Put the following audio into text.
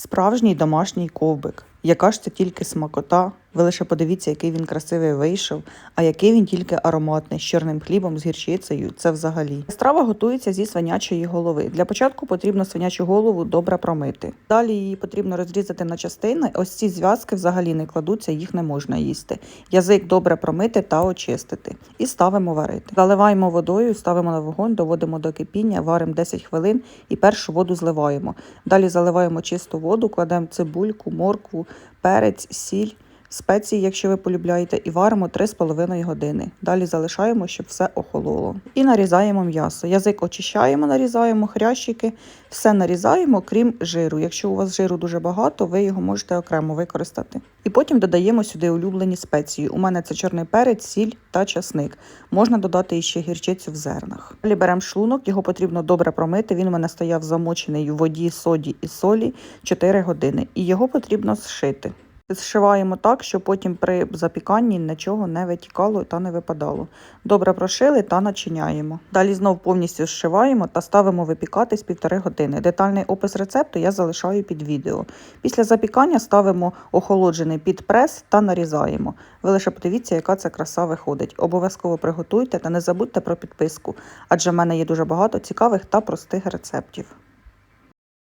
Справжній домашній ковбик. Яка ж це тільки смакота? Ви лише подивіться, який він красивий вийшов, а який він тільки ароматний з чорним хлібом, з гірчицею. Це взагалі. Страва готується зі свинячої голови. Для початку потрібно свинячу голову добре промити. Далі її потрібно розрізати на частини. Ось ці зв'язки взагалі не кладуться, їх не можна їсти. Язик добре промити та очистити. І ставимо варити. Заливаємо водою, ставимо на вогонь, доводимо до кипіння, варимо 10 хвилин і першу воду зливаємо. Далі заливаємо чисту воду, кладемо цибульку, моркву, перець, сіль. Спеції, якщо ви полюбляєте, і варимо 3,5 години. Далі залишаємо, щоб все охололо. І нарізаємо м'ясо. Язик очищаємо, нарізаємо хрящики, все нарізаємо, крім жиру. Якщо у вас жиру дуже багато, ви його можете окремо використати. І потім додаємо сюди улюблені спеції. У мене це чорний перець, сіль та часник. Можна додати іще гірчицю в зернах. Далі беремо шлунок, його потрібно добре промити. Він у мене стояв замочений у воді, соді і солі 4 години. І його потрібно зшити. Зшиваємо так, щоб потім при запіканні нічого не витікало та не випадало. Добре прошили та начиняємо. Далі знов повністю зшиваємо та ставимо випікатись півтори години. Детальний опис рецепту я залишаю під відео. Після запікання ставимо охолоджений під прес та нарізаємо. Ви лише подивіться, яка це краса виходить. Обов'язково приготуйте та не забудьте про підписку, адже в мене є дуже багато цікавих та простих рецептів.